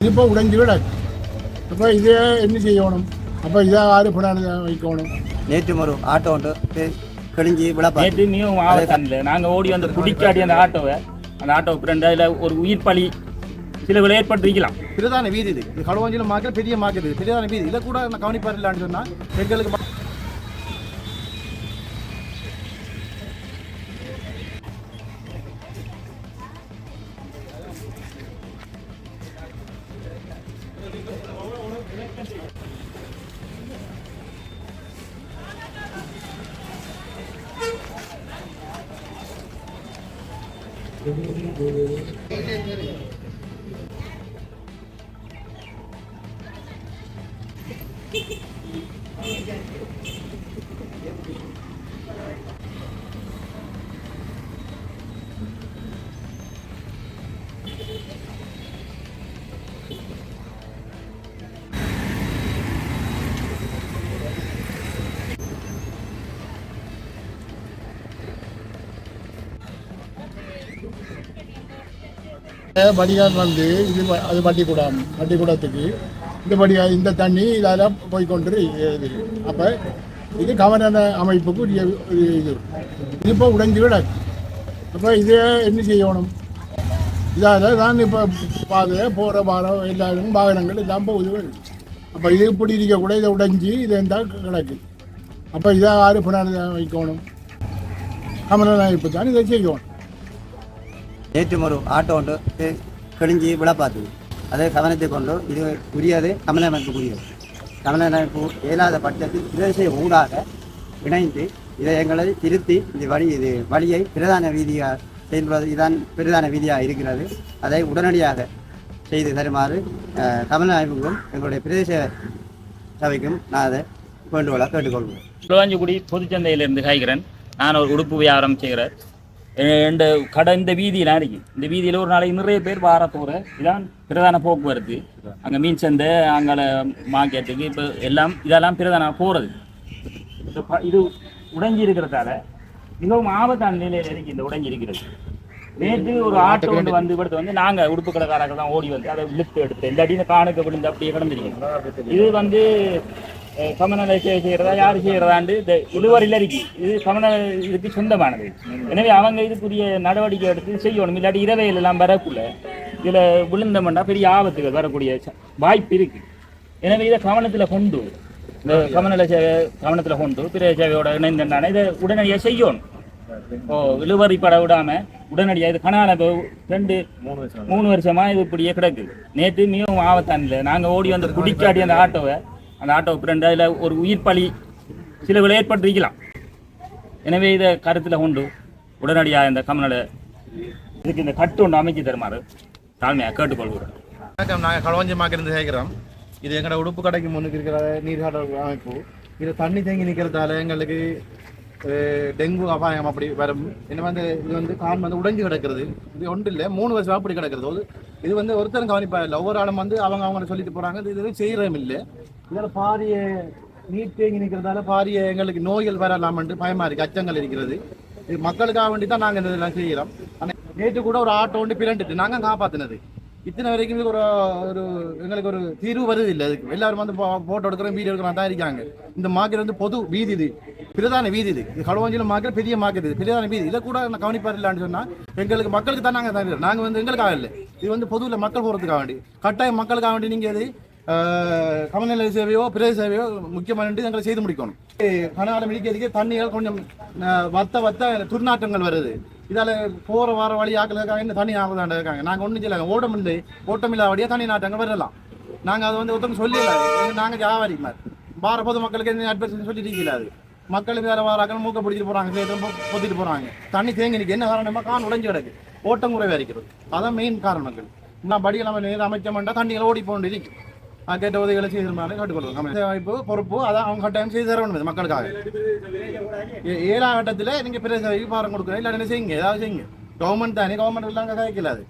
ഇതിപ്പോൾ ഉടഞ്ചു കിടക്കും അപ്പോൾ ഇത് എന്ത് ചെയ്യണം അപ്പോൾ ഇത് ആര് പിണാണ് வைக்கணும் நேற்று ஒரு ஆட்டோ ஒன்று கி- கிழிஞ்சி விழப்பா நேற்று நீயும் ஆபத்தானல நாங்க ஓடி வந்து குடிக்காடி அந்த ஆட்டோவை அந்த ஆட்டோ ஃப்ரெண்ட் அதில் ஒரு உயிர் பலி சில விலை ஏற்பட்டிருக்கலாம் பிரதான வீதி இது இது களுவாஞ்சில மார்க்கெட் பெரிய மார்க்கெட் இது பிரதான வீதி இதை கூட நான் கவனிப்பார் இல்லான்னு சொன்னா எங்களுக்கு ம- Thank you. வடிகால் வந்து இது அது பட்டிக்கூடம் பட்டிக்கூடத்துக்கு இந்த வடிகா இந்த தண்ணி இதெல்லாம் போய் கொண்டு இது அப்போ இது கவன அமைப்புக்கு உரிய இது இது. இப்போ உடைஞ்சு கிடக்கு. அப்போ இது என்ன செய்யணும்? இதால் தான் இப்போ பாதை போகிற வாரம் எல்லாரும் வாகனங்கள் எல்லாம் போகுது. அப்போ இது இப்படி இருக்கக்கூட இதை உடைஞ்சி இது இருந்தால் கிடக்கு. அப்போ இதை ஆறு பிணாறு வைக்கணும். கமலநாயப்பு அமைப்பு தான் இதை செய்யணும். நேற்று ஆட்டோ ஒன்று கி- கிழிஞ்சி அதை கவனத்தை கொண்டு இது உரியது கமலமைப்புக்குரியது கமலமைப்பு இயலாத பட்சத்தில் பிரதேச ஊடாக இணைந்து இதை எங்களை திருத்தி இந்த வழி இது வழியை பிரதான வீதியாக செயல்படுவது இதுதான் பிரதான வீதியாக இருக்கிறது. அதை உடனடியாக செய்து தருமாறு அஹ், அமைப்புக்கும் எங்களுடைய பிரதேச சபைக்கும் நான் அதை வேண்டுகோளாக கேட்டுக்கொள்கிறேன். குளவாஞ்சிக்குடி பொதுச்சந்தையிலிருந்து காய்கிறேன். நான் ஒரு உடுப்பு வியாபாரம் செய்கிறேன். இந்த கடை இந்த வீதியில் இருக்கு இந்த வீதியில் ஒரு நாளைக்கு நிறைய பேர் வார போகிற இதான் பிரதான போக்குவரத்து. அங்கே மீன் சந்தை அங்கே மார்க்கெட்டுக்கு இப்போ எல்லாம் இதெல்லாம் பிரதான போகிறது இது உடைஞ்சி இருக்கிறதால மிகவும் ஆபத்தான நிலையில் இருக்குது இந்த உடைஞ்சி இருக்கிறது. நேற்று ஒரு ஆட்டோ கொண்டு வந்து படுத்து வந்து நாங்க உடுப்பு கடைக்காரர்கள் தான் ஓடி வந்து அதை இழுத்து எடுத்து இந்த அடியில் காணுக்க விழுந்து அப்படியே கிடந்துருக்கு இது வந்து அஹ், செய்கிறதா யார் செய்யறதா செய்யறதாண்டு இந்த இழுவரில் இருக்கு இது கமநல இதுக்கு சொந்தமானது எனவே அவங்க இதுக்குரிய நடவடிக்கை எடுத்து செய்யணும். இல்லாட்டி இரவையில் எல்லாம் வரக்குள்ள இதுல விழுந்தமெண்டா பெரிய ஆபத்துகள் வரக்கூடிய வாய்ப்பு இருக்கு. எனவே இதை கவனத்துல கொண்டு இந்த கமநல சேவை கவனத்துல கொண்டு பிற சேவையோட இணைந்தானே இதை உடனடியாக செய்யணும். ஓ இழுவரி பட விடாம உடனடியாக இது கனால இப்போ ரெண்டு மூணு வருஷமா இது இப்படியே கிடக்குது நேற்று மிகவும் ஆபத்தானது நாங்க ஓடி வந்து குடிக்காட்டி அந்த ஆட்டோவை அந்த ஆட்டோ ஃப்ரெண்ட் அதில் ஒரு உயிர் பலி சில விலை ஏற்பட்டிருக்கலாம். எனவே இதை கருத்தில் கொண்டு உடனடியாக இந்த கமநல இதுக்கு இந்த கட்டு ஒன்று அமைச்சு தருமாறு தாழ்மையாக கேட்டுக்கொள்கிறோம். வணக்கம். நாங்கள் களுவாஞ்சி இருந்து சேர்க்கிறோம். இது எங்களோட உடுப்பு கடைக்கு முன்னுக்கு இருக்கிற நீர்கால அமைப்பு. இது தண்ணி தேங்கி நிற்கிறதால எங்களுக்கு டெங்கு அபாயம் அப்படி வரும். என்ன வந்து இது வந்து கான் வந்து உடைஞ்சு கிடக்கிறது. இது ஒன்றும் இல்லை. மூணு வருஷம் அப்படி கிடக்கிறது. இது வந்து ஒருத்தரும் கவனிப்பா இல்லை ஒவ்வொரு ஆளும் வந்து அவங்க அவங்க சொல்லிட்டு போகிறாங்க இது எதுவும் செய்யறதும் இல்லை. இதில் பாரிய நீர் தேங்கி நிற்கிறதால பாரிய எங்களுக்கு நோய்கள் வரலாமன்ட்டு பயமா இருக்கு அச்சங்கள் இருக்கிறது. இது மக்களுக்காக வேண்டி தான் நாங்கள் இந்த இதெல்லாம் செய்கிறோம் ஆனால் நேற்று கூட ஒரு ஆட்டோ ஒன்று பிறண்டுட்டு நாங்கள் காப்பாற்றினது இத்தனை வரைக்கும் ஒரு ஒரு எங்களுக்கு ஒரு தீர்வு வருது இல்லை. அதுக்கு எல்லாரும் வந்து போட்டோ எடுக்கிறோம் வீடியோ எடுக்கிறோம் தான் இருக்காங்க. இந்த மார்க்கெட் வந்து பொது வீதி இது. பிரதான வீதி இது. இது களுவாஞ்சில மார்க்கெட் பெரிய மார்க்கெட் இது. பிரதான வீதி. இதை கூட நான் கவனிப்பார் இல்லான்னு சொன்னால் எங்களுக்கு மக்களுக்கு தான் நாங்கள் தான் நாங்கள் வந்து எங்களுக்காக இல்லை. இது வந்து பொதுவில் மக்கள் போகிறதுக்காக வேண்டி. கட்டாயம் மக்களுக்காக வேண்டி நீங்கள் இது கமநல சேவையோ பிரதேச சேவையோ முக்கியமான எங்களை செய்து முடிக்கணும். கனால மிதிக்கிறதுக்கே தண்ணிகள் கொஞ்சம் வத்த வத்த துர்நாற்றங்கள் வருது. இதால போற வார வழி ஆக்கல இருக்காங்க இந்த தண்ணி ஆகுதாண்ட இருக்காங்க. நாங்க ஒன்றும் செய்யல. ஓட்டம் இல்லை ஓட்டம் இல்லாதபடியா தண்ணி நாட்டங்கள் வரலாம். நாங்க அதை வந்து ஒருத்தவங்க சொல்லிடலாம் நாங்க ஜாவாரி மாதிரி. பார பொது மக்களுக்கு என்ன அட்வைஸ் சொல்லிட்டு இருக்கல அது? மக்கள் வேற வாராக்கள் மூக்க பிடிச்சிட்டு போறாங்க சேர்த்து பொத்திட்டு போறாங்க. தண்ணி தேங்கி நிற்க என்ன காரணமா கான் உடைஞ்சு கிடக்கு. ஓட்டம் குறைவா இருக்கிறது. அதான் மெயின் காரணங்கள். நான் படியில் நம்ம நேரம் அமைக்க மாட்டா தண்ணிகளை ஓடி போண்டு இருக்கு. அது கேட்ட உதவிகளை செய்து மாதிரி கேட்டுக்கொள்வோம் வாய்ப்பு பொறுப்பு அதான் அவங்க கட்டாயம் செய்து தர வேண்டும் மக்களுக்காக ஏழாம் கட்டத்தில் நீங்கள் பிரதேச பாரம் கொடுக்கணும். இல்லை என்ன செய்யுங்க. ஏதாவது செய்யுங்க. கவர்மெண்ட் தானே கவர்மெண்ட் இல்லாமல் கதைக்கல அது.